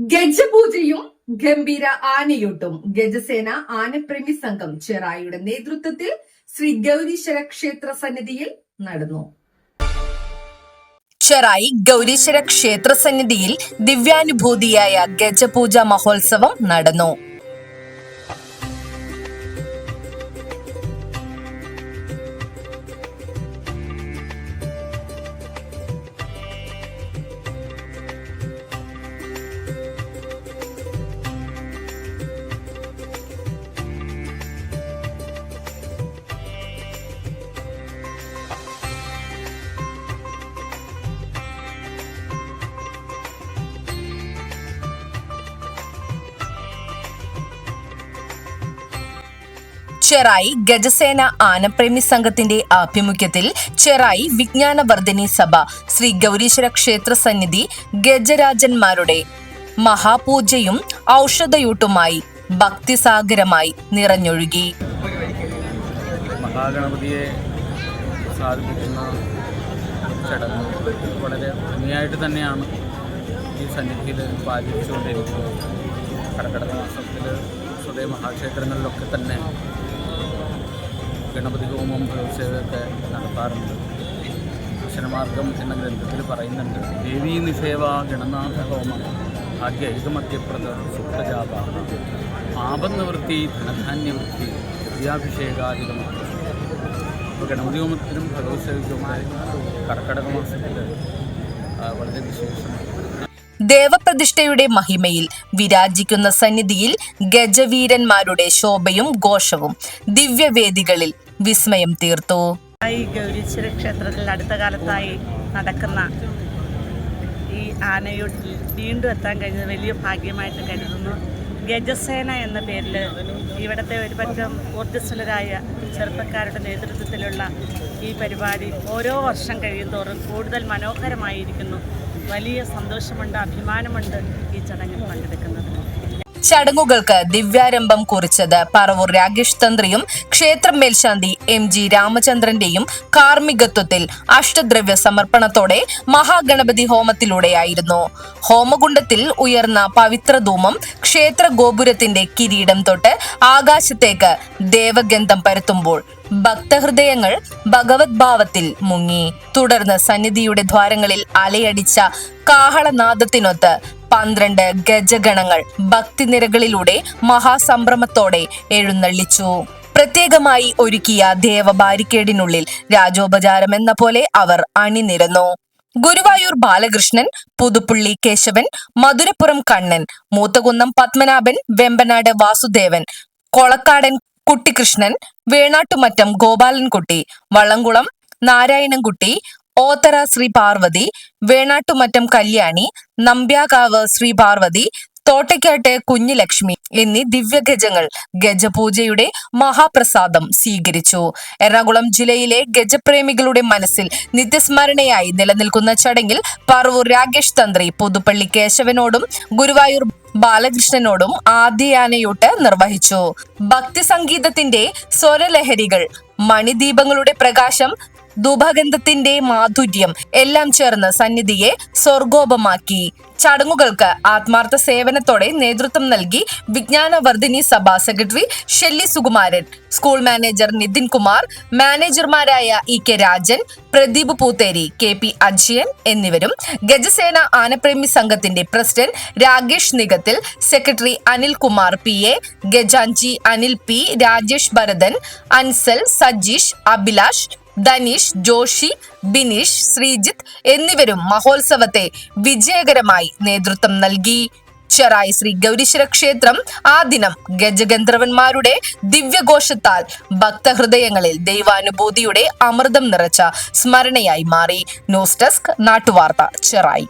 ഗജപൂജയും ഗംഭീര ആനയൂട്ടും ഗജസേന ആനപ്രേമി സംഘം ചെറായിയുടെ നേതൃത്വത്തിൽ ശ്രീ ഗൗരീശ്വര ക്ഷേത്ര സന്നിധിയിൽ നടന്നു. ചെറായി ഗൗരീശ്വര ക്ഷേത്ര സന്നിധിയിൽ ദിവ്യാനുഭൂതിയായ ഗജപൂജ മഹോത്സവം നടന്നു. ചെറായി ഗജസേന ആനപ്രേമി സംഘത്തിന്റെ ആഭിമുഖ്യത്തിൽ ചെറായി വിജ്ഞാനവർദ്ധിനി സഭ ശ്രീ ഗൗരീശ്വര ക്ഷേത്ര സന്നിധി ഗജരാജന്മാരുടെ മഹാപൂജയും ഔഷധയൂട്ടുമായി ഭക്തിസാഗരമായി നിറഞ്ഞൊഴുകി. മഹാഗണപതിയെ വളരെ തന്നെയാണ് ഈ മാസത്തിൽ സ്വതേ മഹാക്ഷേത്രങ്ങളിലൊക്കെ തന്നെ ഗണപതി ഹോമം സേവയൊക്കെ നടത്താറുണ്ട്. ദർശനമാർഗം എന്ന ഗ്രന്ഥത്തിൽ പറയുന്നുണ്ട് ദേവീ നിസേവ ഗണനാഥ ഹോമം ഭാഗ്യ ഐകമത്യപ്രദ സുപ്തജാപ ആപന്നവൃത്തി ധനധാന്യവൃത്തി ദിവ്യാഭിഷേകാധികമാണ് ഇപ്പോൾ ഗണപതി ഹോമത്തിനും ഭഗവത് സേവയ്ക്കുമായി കർക്കടക മാസത്തിൽ വളരെ വിശേഷമാണ്. ദേവപ്രതിഷ്ഠയുടെ മഹിമയിൽ വിരാജിക്കുന്ന സന്നിധിയിൽ ഗജവീരന്മാരുടെ ശോഭയും ഘോഷവും ദിവ്യവേദികളിൽ വിസ്മയം തീർത്തു. ഗൗരീശ്വര ക്ഷേത്രത്തിൽ അടുത്ത കാലത്തായി നടക്കുന്ന ഈ ആനയോട്ടിൽ വീണ്ടും എത്താൻ കഴിഞ്ഞത് വലിയ ഭാഗ്യമായിട്ട് കരുതുന്നു. ഗജസേന എന്ന പേരിൽ ഇവിടുത്തെ ഒരു പറ്റം ഊർജസ്വലരായ ചെറുപ്പക്കാരുടെ നേതൃത്വത്തിലുള്ള ഈ പരിപാടി ഓരോ വർഷം കഴിയും തോറും കൂടുതൽ മനോഹരമായിരിക്കുന്നു. വലിയ സന്തോഷമുണ്ട് അഭിമാനമുണ്ട് ഈ ചടങ്ങിൽ പങ്കെടുക്കുന്നതിന് ചടങ്ങുകൾക്ക് ദിവ്യാരംഭം കുറിച്ചത് പറവൂർ രാഗേഷ് തന്ത്രിയും ക്ഷേത്രം മേൽശാന്തി എം ജി രാമചന്ദ്രന്റെയും കാർമ്മികത്വത്തിൽ അഷ്ടദ്രവ്യ സമർപ്പണത്തോടെ മഹാഗണപതി ഹോമത്തിലൂടെയായിരുന്നു. ഹോമകുണ്ടത്തിൽ ഉയർന്ന പവിത്ര ധൂമം ക്ഷേത്ര ഗോപുരത്തിന്റെ കിരീടം തൊട്ട് ആകാശത്തേക്ക് ദേവഗന്ധം പരത്തുമ്പോൾ ഭക്തഹൃദയങ്ങൾ ഭഗവത് ഭാവത്തിൽ മുങ്ങി. തുടർന്ന് സന്നിധിയുടെ ദ്വാരങ്ങളിൽ അലയടിച്ച കാഹളനാദത്തിനൊത്ത് പന്ത്രണ്ട് ഗജഗണങ്ങൾ ഭക്തിനിരകളിലൂടെ മഹാസംഭ്രമത്തോടെ എഴുന്നള്ളിച്ചു. പ്രത്യേകമായി ഒരുക്കിയ ദേവബാരിക്കേഡിനുള്ളിൽ രാജോപചാരം എന്ന പോലെ അവർ അണിനിരന്നു. ഗുരുവായൂർ ബാലകൃഷ്ണൻ പുതുപ്പള്ളി കേശവൻ മധുരപ്പുറം കണ്ണൻ മൂത്തകുന്നം പത്മനാഭൻ വെമ്പനാട് വാസുദേവൻ കൊളക്കാടൻ കുട്ടികൃഷ്ണൻ വേണാട്ടുമറ്റം ഗോപാലൻകുട്ടി വള്ളംകുളം നാരായണൻകുട്ടി ഓത്തറ ശ്രീ പാർവതി വേണാട്ടുമറ്റം കല്യാണി നമ്പ്യാകാവ് ശ്രീ പാർവതി തോട്ടയ്ക്കാട്ട് കുഞ്ഞുലക്ഷ്മി എന്നീ ദിവ്യഗജങ്ങൾ ഗജപൂജയുടെ മഹാപ്രസാദം സ്വീകരിച്ചു. എറണാകുളം ജില്ലയിലെ ഗജപ്രേമികളുടെ മനസ്സിൽ നിത്യസ്മരണയായി നിലനിൽക്കുന്ന ചടങ്ങിൽ പറവൂർ രാകേഷ് തന്ത്രി പുതുപ്പള്ളി കേശവനോടും ഗുരുവായൂർ ബാലകൃഷ്ണനോടും ആദ്യയാനയൂട്ട് നിർവഹിച്ചു. ഭക്തി സംഗീതത്തിന്റെ സ്വരലഹരികൾ മണിദീപങ്ങളുടെ പ്രകാശം ധൂപഗന്ധത്തിന്റെ മാധുര്യം. എല്ലാം ചേർന്ന് സന്നിധിയെ സ്വർഗോപമാക്കി. ചടങ്ങുകൾക്ക് ആത്മാർത്ഥ സേവനത്തോടെ നേതൃത്വം നൽകി വിജ്ഞാനവർദ്ധിനി സഭാ secretary Shelly Sukumaran school manager Nithin Kumar മാനേജർമാരായ E K Rajan Pradeep Poothery K P Ajayan എന്നിവരും ഗജസേന ആനപ്രേമി സംഘത്തിന്റെ president Rakesh നിഗത്തിൽ secretary Anil Kumar P A ഗജാൻജി Anil P Rajesh Bharathan Ansal Sajeesh Abhilash Dhaneesh Joshi Bineesh Sreejith എന്നിവരും മഹോത്സവത്തെ വിജയകരമായി നേതൃത്വം നൽകി. ചെറായി ശ്രീ ഗൗരീശ്വര ക്ഷേത്രം ആ ദിനം ഗജഗന്ധർവന്മാരുടെ ദിവ്യഘോഷത്താൽ ഭക്തഹൃദയങ്ങളിൽ ദൈവാനുഭൂതിയുടെ അമൃതം നിറച്ച സ്മരണയായി മാറി. ന്യൂസ് ഡെസ്ക് നാട്ടുവാർത്ത ചെറായി.